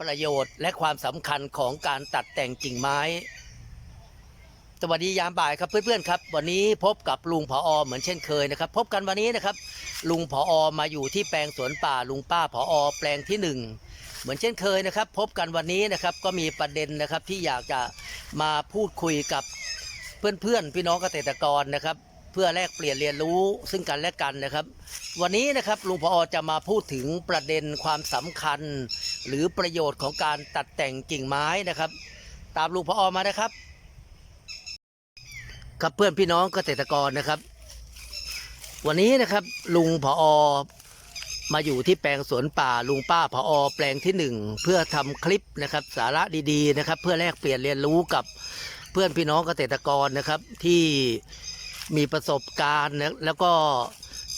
ประโยชน์และความสำคัญของการตัดแต่งกิ่งไม้ สวัสดียามบ่ายครับเพื่อนๆครับ วันนี้พบกับลุงผอเหมือนเช่นเคยนะครับ พบกันวันนี้นะครับ ลุงผอมาอยู่ที่แปลงสวนป่าลุงป้าผอแปลงที่หนึ่งเหมือนเช่นเคยนะครับ พบกันวันนี้นะครับก็มีประเด็นนะครับที่อยากจะมาพูดคุยกับเพื่อนๆพี่น้องเกษตรกรนะครับเพื่อแลกเปลี่ยนเรียนรู้ซึ่งกันและกันนะครับ วันนี้นะครับลุงพอจะมาพูดถึงประเด็นความสำคัญ หรือประโยชน์ของการตัดแต่งกิ่งไม้นะครับ ตามลุงพอมานะครับ ครับเพื่อนพี่น้องเกษตรกรนะครับ วันนี้นะครับลุงพอมาอยู่ที่แปลงสวนป่าลุงป้าพอแปลงที่หนึ่งเพื่อทำคลิปนะครับ สาระดีๆนะครับ เพื่อแลกเปลี่ยนเรียนรู้กับเพื่อนพี่น้องเกษตรกรนะครับ ที่มีประสบการณ์แล้วก็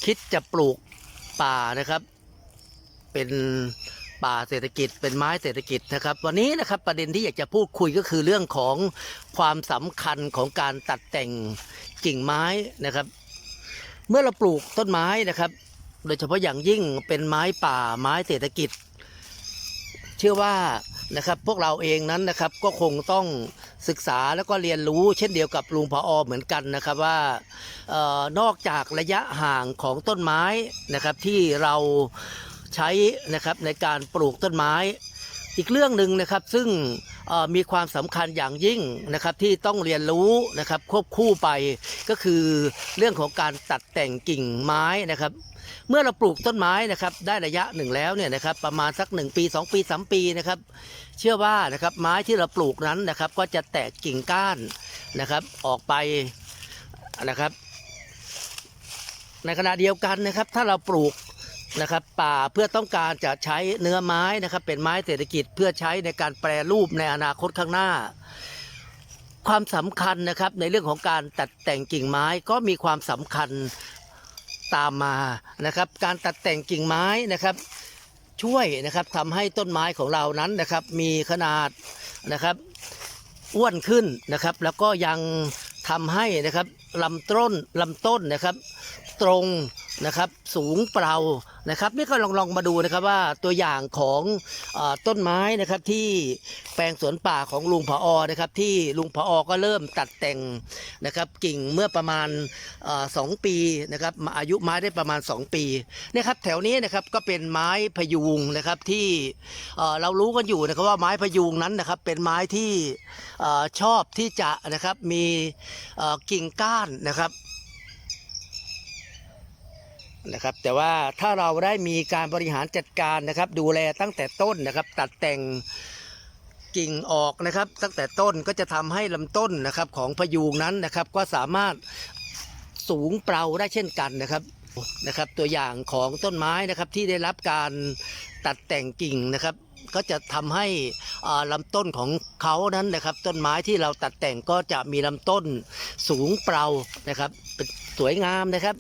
คิดจะปลูกป่านะครับ เป็น ป่าเศรษฐกิจเป็นไม้เศรษฐกิจนะครับ วันนี้นะครับประเด็นที่อยากจะพูดคุยก็คือเรื่องของความสำคัญของการตัดแต่งกิ่งไม้นะครับ เมื่อเราปลูกต้นไม้นะครับ โดยเฉพาะอย่างยิ่งเป็นไม้ป่าไม้เศรษฐกิจ เชื่อว่านะครับพวกเราเองนั้นนะครับก็คงต้องศึกษาแล้วก็เรียนรู้ เช่นเดียวกับลุงพออเหมือนกันนะครับว่าออนอกจากระยะห่างของต้นไม้นะครับที่เรา ใช้นะครับในการปลูกต้นไม้ อีกเรื่องหนึ่งนะครับซึ่งมีความสำคัญอย่างยิ่งนะครับที่ต้องเรียนรู้นะครับควบคู่ไปก็คือเรื่องของการตัดแต่งกิ่งไม้นะครับ เมื่อเราปลูกต้นไม้นะครับได้ระยะหนึ่งแล้วเนี่ยนะครับประมาณสัก 1 ปี 2 ปี 3 ปีนะครับเชื่อว่านะครับไม้ที่เราปลูกนั้นนะครับก็จะแตกกิ่งก้านนะครับออกไปนะครับ ในขณะเดียวกันนะครับถ้าเราปลูก นะครับป่าเพื่อต้องการจะใช้เนื้อไม้นะครับ เป็นไม้เศรษฐกิจเพื่อใช้ในการแปรรูปในอนาคตข้างหน้า ความสำคัญนะครับในเรื่องของการตัดแต่งกิ่งไม้ก็มีความสำคัญตามมานะครับ การตัดแต่งกิ่งไม้นะครับ ช่วยนะครับทำให้ต้นไม้ของเรานั้นนะครับ มีขนาดนะครับอ้วนขึ้นนะครับ แล้วก็ยังทำให้นะครับลำต้นลำต้นนะครับ ตรง นะครับสูงเปล่านะครับนี่ก็ลองลองมาดูนะครับว่าตัวอย่างของอต้นไม้นะครับที่แปลงสวนป่าของลุงผออนะครับที่ลุงผออก็เริ่มตัดแต่งนะครับกิ่งเมื่อประมาณออสองปีนะครับอายุไม้ได้ประมาณ 2 ปีนี่ครับแถวนี้นะครับก็เป็นไม้พยุงนะครับที่เรารู้กันอยู่นะครับว่าไม้พยุงนั้นนะครับเป็นไม้ที่อชอบที่จะนะครับมีกิ่งก้านนะครับ นะครับ แต่ว่าถ้าเราได้มีการบริหารจัดการนะครับ ดูแลตั้งแต่ต้นนะครับ ตัดแต่งกิ่งออกนะครับ ตั้งแต่ต้นก็จะทำให้ลำต้นนะครับของพยูงนั้นนะครับ ก็สามารถสูงเปราได้เช่นกันนะครับนะครับ ตัวอย่างของต้นไม้นะครับที่ได้รับการตัดแต่งกิ่งนะครับ ก็จะทำให้อ่าลำต้นของเขานั้นนะครับ ต้นไม้ที่เราตัดแต่งก็จะมีลำต้นสูงเปรานะครับ สวยงามนะครับ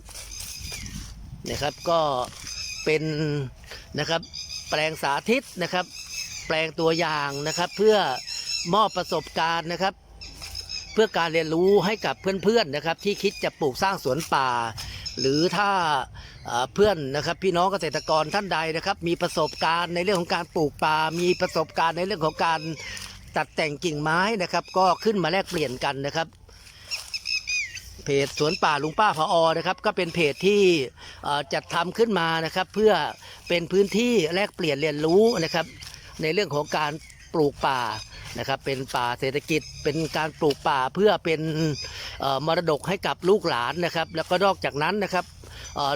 นะครับก็เป็นนะครับแปลงสาธิตนะครับ แปลงตัวอย่างนะครับ เพื่อมอบประสบการณ์นะครับ เพื่อการเรียนรู้ให้กับเพื่อนๆนะครับ ที่คิดจะปลูกสร้างสวนป่า หรือถ้าเพื่อนนะครับพี่น้องเกษตรกรท่านใดนะครับ มีประสบการณ์ในเรื่องของการปลูกป่า มีประสบการณ์ในเรื่องของการตัดแต่งกิ่งไม้นะครับ ก็ขึ้นมาแลกเปลี่ยนกันนะครับ เพจสวนป่าลุงป้าพออนะครับก็เป็นเพจที่จัดทำขึ้นมานะครับเพื่อเป็นพื้นที่แลกเปลี่ยนเรียนรู้นะครับในเรื่องของการปลูกป่านะครับเป็นป่าเศรษฐกิจเป็นการปลูกป่าเพื่อเป็นมรดกให้กับลูกหลานนะครับแล้วก็นอกจากนั้นนะครับ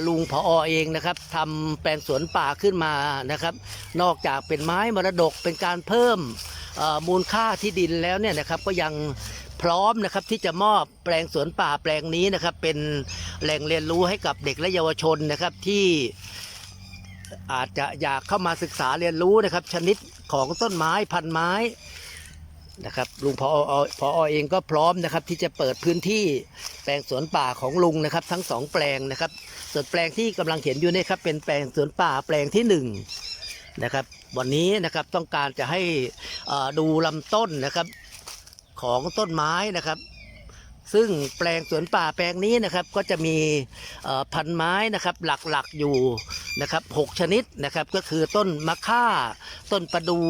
ลุงพออเองนะครับทำแปลงสวนป่าขึ้นมานะครับ นอกจากเป็นไม้มรดกเป็นการเพิ่มมูลค่าที่ดินแล้วเนี่ยนะครับก็ยัง พร้อมนะครับที่จะมอบแปลงสวนป่าแปลงนี้นะครับ เป็นแหล่งเรียนรู้ให้กับเด็กและเยาวชนนะครับที่อาจจะอยากเข้ามาศึกษาเรียนรู้นะครับ ชนิดของต้นไม้พันไม้นะครับลุงพอพอเองก็พร้อมนะครับ ที่จะเปิดพื้นที่แปลงสวนป่าของลุงนะครับ ทั้งสองแปลงนะครับส่วนแปลงที่กำลังเห็นอยู่นี่ครับเป็นแปลงสวนป่าแปลงที่หนึ่งนะครับวันนี้นะครับต้องการจะให้ดูลำต้นนะครับ ของต้นไม้นะครับ ซึ่งแปลงสวนป่าแปลงนี้นะครับก็จะมีพันไม้นะครับหลักๆอยู่นะครับหกชนิดนะครับก็คือต้นมะค่า ต้นประดู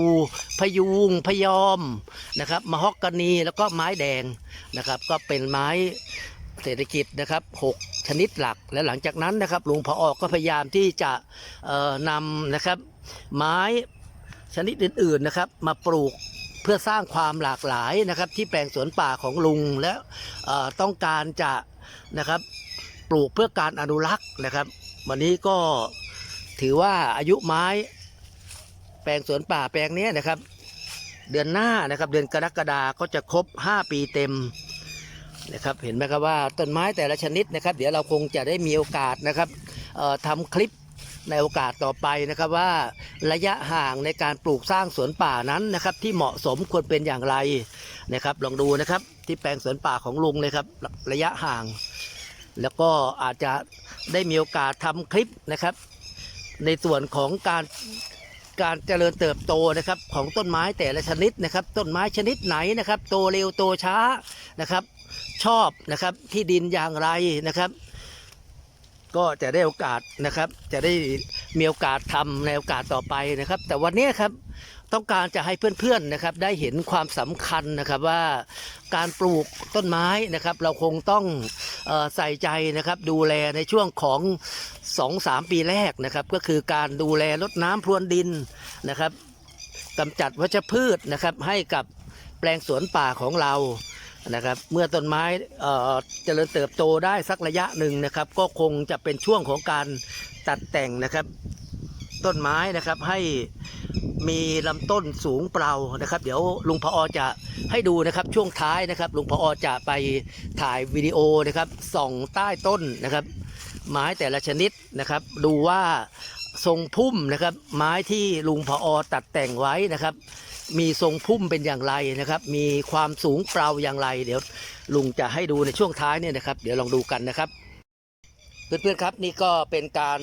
พยุงพยอมนะครับมะฮอกกานีแล้วก็ไม้แดงนะครับ ก็เป็นไม้เศรษฐกิจนะครับหกชนิดหลัก และหลังจากนั้นนะครับลุงพออก็พยายามที่จะนำนะครับไม้ชนิดอื่นๆนะครับ มาปลูก เพื่อสร้างความหลากหลายนะครับ ที่แปลงสวนป่าของลุงและเอ่อต้องการจะนะครับปลูกเพื่อการอนุรักษ์นะครับ วันนี้ก็ถือว่าอายุไม้ แปลงสวนป่าแปลงนี้นะครับ เดือนหน้านะครับ เดือนกรกฎาก็จะครบ 5 ปีเต็มนะครับ เห็นไหมครับว่าต้นไม้แต่ละชนิดนะครับ เดี๋ยวเราคงจะได้มีโอกาสนะครับทำคลิป ในโอกาสต่อไปนะครับว่า ระยะห่างในการปลูกสร้างสวนป่านั้นนะครับ ที่เหมาะสมควรเป็นอย่างไรนะครับ ลองดูนะครับที่แปลงสวนป่าของลุงเลยครับ ระยะห่าง แล้วก็อาจจะได้มีโอกาสทำคลิปนะครับ ในส่วนของการการเจริญเติบโตนะครับของต้นไม้แต่ละชนิดนะครับ ต้นไม้ชนิดไหนนะครับ โตเร็วโตช้านะครับ ชอบนะครับที่ดินอย่างไรนะครับ ก็จะได้โอกาสนะครับ จะได้มีโอกาสทำในโอกาสต่อไปนะครับ แต่วันนี้ครับต้องการจะให้เพื่อนๆนะครับ ได้เห็นความสำคัญนะครับว่าการปลูกต้นไม้นะครับ เราคงต้องออใส่ใจนะครับ ดูแลในช่วงของ 2-3 ปีแรกนะครับ ก็คือการดูแลรดน้ำพรวนดินนะครับกำจัดวัชพืชนะครับให้กับแปลงสวนป่าของเรา นะครับ เมื่อต้นไม้เจริญเติบโตได้สักระยะหนึ่งนะครับ ก็คงจะเป็นช่วงของการตัดแต่งนะครับ ต้นไม้นะครับให้มีลำต้นสูงเปล่านะครับ เดี๋ยวลุงพออจะให้ดูนะครับช่วงท้ายนะครับลุงพออจะไปถ่ายวิดีโอนะครับส่องใต้ต้นนะครับ ไม้แต่ละชนิดนะครับ ดูว่าทรงพุ่มนะครับ ไม้ที่ลุงพออตัดแต่งไว้นะครับ มีทรงพุ่มเป็นอย่างไรนะครับ มีความสูงเปล่าอย่างไร เดี๋ยวลุงจะให้ดูในช่วงท้ายเนี่ยนะครับ เดี๋ยวลองดูกันนะครับ เพื่อนๆครับนี่ก็เป็นการ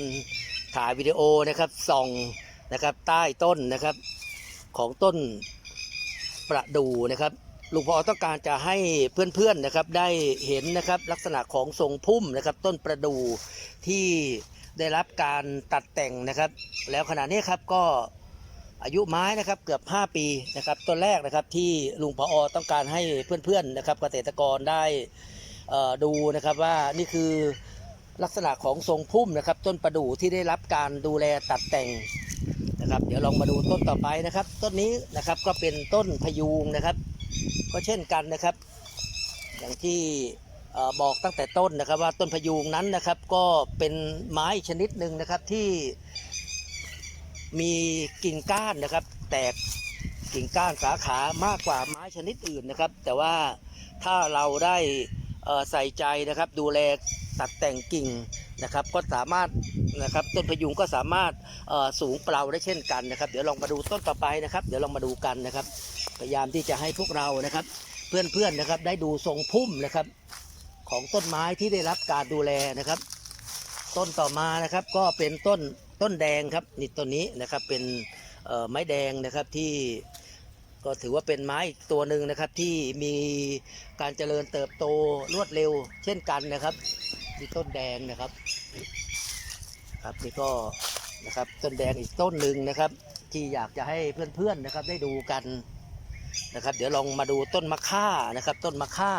ถ่ายวิดีโอนะครับส่องนะครับใต้ต้นนะครับของต้นประดูนะครับลุงพอต้องการจะให้เพื่อนๆนะครับได้เห็นนะครับลักษณะของทรงพุ่มนะครับ ต้นประดูที่ได้รับการตัดแต่งนะครับ แล้วขณะนี้ครับก็ อายุไม้นะครับเกือบ 5 ปีนะครับต้นแรกนะครับที่ลุงพอต้องการให้เพื่อนๆนะครับเกษตรกรได้ดูนะครับว่านี่คือลักษณะของทรงพุ่มนะครับ ต้นประดู่ที่ได้รับการดูแลตัดแต่งนะครับ เดี๋ยวลองมาดูต้นต่อไปนะครับ ต้นนี้นะครับก็เป็นต้นพยูงนะครับ ก็เช่นกันนะครับ อย่างที่บอกตั้งแต่ต้นนะครับว่าต้นพยูงนั้นนะครับ ก็เป็นไม้ชนิดหนึ่งนะครับที่ มีกิ่งก้านนะครับ แตกกิ่งก้านสาขามากกว่าไม้ชนิดอื่นนะครับ แต่ว่าถ้าเราได้ใส่ใจนะครับ ดูแลตัดแต่งกิ่งนะครับ ก็สามารถนะครับต้นพยุงก็สามารถสูงเปล่าได้เช่นกันนะครับ เดี๋ยวลองมาดูต้นต่อไปนะครับ เดี๋ยวลองมาดูกันนะครับ พยายามที่จะให้พวกเรานะครับ เพื่อนๆนะครับได้ดูทรงพุ่มนะครับ ของต้นไม้ที่ได้รับการดูแลนะครับ ต้นต่อมานะครับก็เป็นต้น ต้นแดงครับนี่ต้นนี้นะครับเป็นไม้แดงนะครับที่ก็ถือว่าเป็นไม้อีกตัวหนึ่งนะครับที่มีการเจริญเติบโตรวดเร็ว เช่นกันนะครับนี่ต้นแดงนะครับครับนี่ก็นะครับต้นแดงอีกต้นหนึ่งนะครับ ที่อยากจะให้เพื่อนๆนะครับได้ดูกันนะครับ เดี๋ยวลองมาดูต้นมะค่านะครับ ต้นมะค่า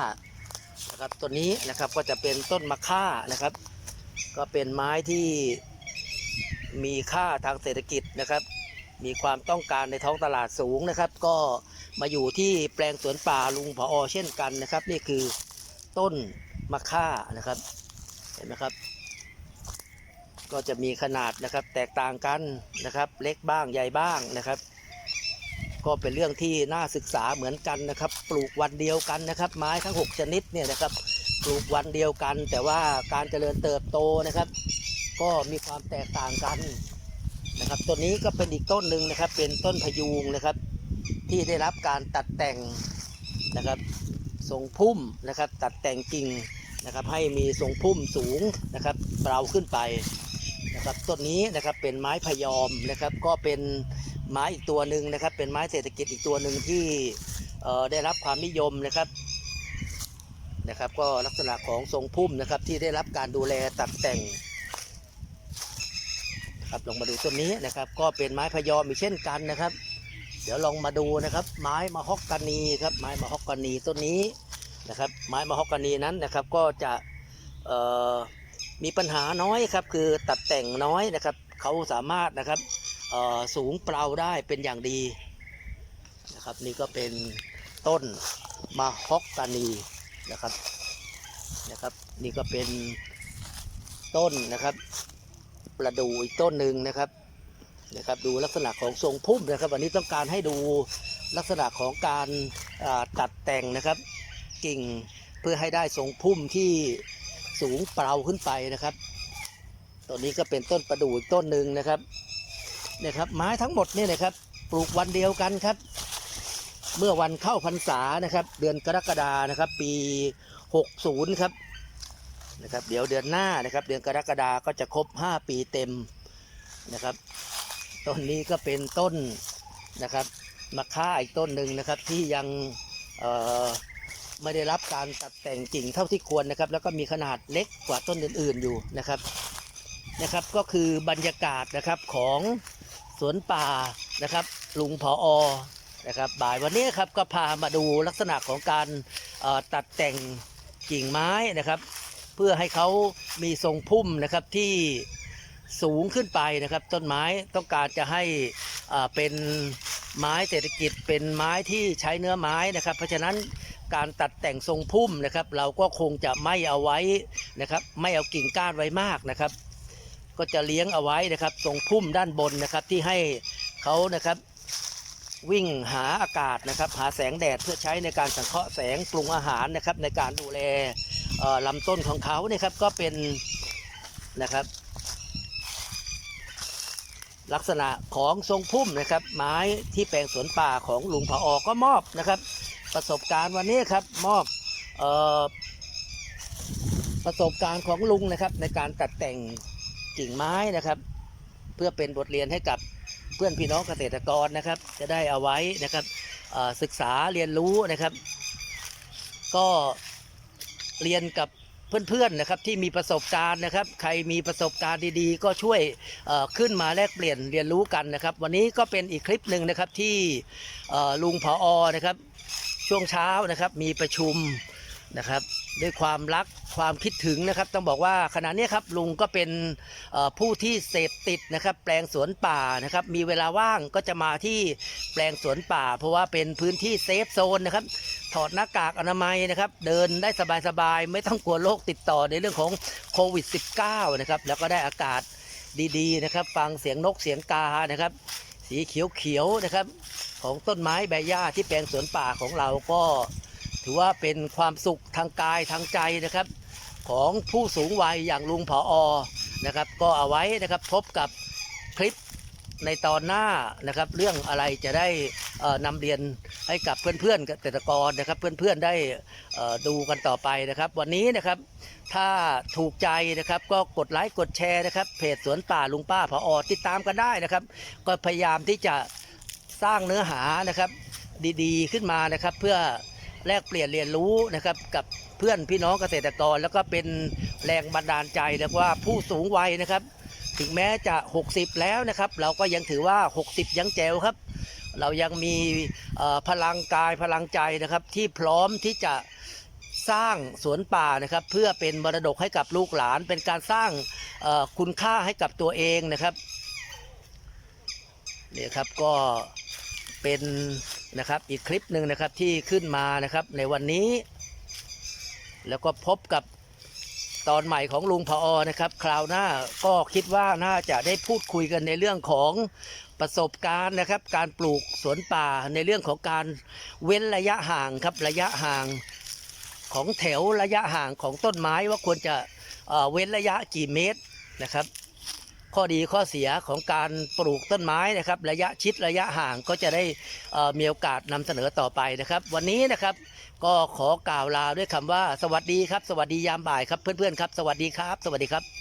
นะครับต้นนี้นะครับก็จะเป็นต้นมะค่านะครับ ก็เป็นไม้ที่ มีค่าทางเศรษฐกิจนะครับ มีความต้องการในท้องตลาดสูงนะครับ ก็มาอยู่ที่แปลงสวนป่าลุงผออเช่นกันนะครับ นี่คือต้นมะค่านะครับ เห็นไหมครับ ก็จะมีขนาดนะครับ แตกต่างกันนะครับ เล็กบ้างใหญ่บ้างนะครับ ก็เป็นเรื่องที่น่าศึกษาเหมือนกันนะครับ ปลูกวันเดียวกันนะครับ ไม้ทั้ง 6 ชนิดเนี่ยนะครับ ปลูกวันเดียวกัน แต่ว่าการเจริญเติบโตนะครับ ก็มีความแตกต่างกันนะครับต้นนี้ก็เป็นอีกต้นหนึ่งนะครับ เป็นต้นพยูงนะครับ ที่ได้รับการตัดแต่งนะครับทรงพุ่มนะครับ ตัดแต่งกิ่งนะครับ ให้มีทรงพุ่มสูงนะครับเปล่าขึ้นไปนะครับต้นนี้นะครับเป็นไม้พยอมนะครับ ก็เป็นไม้อีกตัวหนึ่งนะครับ เป็นไม้เศรษฐกิจอีกตัวหนึ่งที่เอ่อได้รับความนิยมนะครับนะครับ ก็ลักษณะของทรงพุ่มนะครับที่ได้รับการดูแลตัดแต่ง ครับลองมาดูต้นนี้นะครับ ก็เป็นไม้พยอมอีกเช่นกันนะครับ เดี๋ยวลองมาดูนะครับ ไม้มะฮอกกานีครับ ไม้มะฮอกกานีต้นนี้นะครับ ไม้มะฮอกกานีนั้นนะครับ ก็จะมีปัญหาน้อยครับ คือตัดแต่งน้อยนะครับ เขาสามารถนะครับสูงเปล่าได้เป็นอย่างดีนะครับ นี่ก็เป็นต้นมะฮอกกานีนะครับนะครับ นี่ก็เป็นต้นนะครับ ประดู่อีกต้นหนึ่งนะครับนะครับ ดูลักษณะของทรงพุ่มนะครับวันนี้ต้องการให้ดูลักษณะของการตัดแต่งนะครับ กิ่งเพื่อให้ได้ทรงพุ่มที่สูงเปล่าขึ้นไปนะครับต้นนี้ก็เป็นต้นประดู่อีกต้นหนึ่งนะครับเนี่ยครับไม้ทั้งหมดนี่นะครับ ปลูกวันเดียวกันครับ เมื่อวันเข้าพรรษานะครับ เดือนกรกฎานะครับ ปี 60 ครับ นะครับ เดี๋ยวเดือนหน้านะครับ เดือนกรกฎาก็จะครบ 5 ปีเต็มนะครับ ต้นนี้ก็เป็นต้นนะครับมะค่าอีกต้นหนึ่งนะครับที่ยังไม่ได้รับการตัดแต่งกิ่งเท่าที่ควรนะครับ แล้วก็มีขนาดเล็กกว่าต้นอื่นๆอยู่นะครับนะครับ ก็คือบรรยากาศนะครับของสวนป่านะครับลุงผออนะครับบ่ายวันนี้ครับก็พามาดูลักษณะของการตัดแต่งกิ่งไม้นะครับ เพื่อให้เขามีทรงพุ่มนะครับที่สูงขึ้นไปนะครับ ต้นไม้ต้องการจะให้เป็นไม้เศรษฐกิจเป็นไม้ที่ใช้เนื้อไม้นะครับ เพราะฉะนั้นการตัดแต่งทรงพุ่มนะครับ เราก็คงจะไม่เอาไว้นะครับ ไม่เอากิ่งก้านไว้มากนะครับ ก็จะเลี้ยงเอาไว้นะครับ ทรงพุ่มด้านบนนะครับที่ให้เขานะครับวิ่งหาอากาศนะครับ หาแสงแดดเพื่อใช้ในการสังเคราะห์แสงปรุงอาหารนะครับในการดูแล ลำต้นของเขาเนี่ยครับก็เป็นนะครับ ลักษณะของทรงพุ่มนะครับ ไม้ที่แปลงสวนป่าของลุงผออก็มอบนะครับ ประสบการณ์วันนี้ครับมอบออประสบการณ์ของลุงนะครับ ในการตัดแต่งกิ่งไม้นะครับ เพื่อเป็นบทเรียนให้กับเพื่อนพี่น้องเกษตรกรนะครับ จะได้เอาไว้นะครับศึกษาเรียนรู้นะครับ ก็ เรียนกับเพื่อนๆนะครับที่มีประสบการณ์นะครับ ใครมีประสบการณ์ดีๆ ก็ช่วยขึ้นมาแลกเปลี่ยนเรียนรู้กันนะครับ วันนี้ก็เป็นอีกคลิปหนึ่งนะครับที่ลุงผออนะครับ ช่วงเช้านะครับมีประชุม นะครับ ด้วยความรักความคิดถึงนะครับ ต้องบอกว่าขณะนี้ครับลุงก็เป็นผู้ที่เสพติดนะครับ แปลงสวนป่านะครับ มีเวลาว่างก็จะมาที่แปลงสวนป่า เพราะว่าเป็นพื้นที่เซฟโซนนะครับ ถอดหน้ากากอนามัยนะครับ เดินได้สบายๆ ไม่ต้องกลัวโรคติดต่อในเรื่องของโควิด -19 นะครับ แล้วก็ได้อากาศดีๆนะครับ ฟังเสียงนกเสียงกานะครับ สีเขียวๆนะครับ ของต้นไม้ใบหญ้าที่แปลงสวนป่าของเราก็ ถือว่าเป็นความสุขทางกายทางใจนะครับ ของผู้สูงวัยอย่างลุงผออนะครับ ก็เอาไว้นะครับพบกับคลิปในตอนหน้านะครับเรื่องอะไรจะได้นำเรียนให้กับเพื่อนๆเกษตรกรนะครับ เพื่อนๆได้ดูกันต่อไปนะครับ วันนี้นะครับถ้าถูกใจนะครับก็กดไลค์กดแชร์นะครับเพจสวนป่าลุงป้าผออติดตามกันได้นะครับ ก็พยายามที่จะสร้างเนื้อหานะครับ ดีๆขึ้นมานะครับเพื่อ แลกเปลี่ยนเรียนรู้นะครับกับเพื่อนพี่น้องเกษตรกร แล้วก็เป็นแรงบันดาลใจนะว่าผู้สูงวัยนะครับ ถึงแม้จะ 60 แล้วนะครับ เราก็ยังถือว่า 60 ยังแจ๋วครับ เรายังมีพลังกายพลังใจนะครับ ที่พร้อมที่จะสร้างสวนป่านะครับ เพื่อเป็นมรดกให้กับลูกหลาน เป็นการสร้างคุณค่าให้กับตัวเองนะครับเนี่ยครับก็เป็น นะครับอีกคลิปหนึ่งนะครับที่ขึ้นมานะครับในวันนี้ แล้วก็พบกับตอนใหม่ของลุงพออนะครับ คราวหน้าก็คิดว่าน่าจะได้พูดคุยกันในเรื่องของประสบการณ์นะครับ การปลูกสวนป่าในเรื่องของการเว้นระยะห่างครับระยะห่างของแถวระยะห่างของต้นไม้ว่าควรจะเเว้นระยะกี่เมตรนะครับ ข้อดีข้อเสียของการปลูกต้นไม้นะครับ ระยะชิดระยะห่างก็จะได้มีโอกาสนำเสนอต่อไปนะครับ วันนี้นะครับก็ขอกล่าวลาด้วยคำว่าสวัสดีครับ สวัสดียามบ่ายครับเพื่อนๆครับ สวัสดีครับ สวัสดีครับ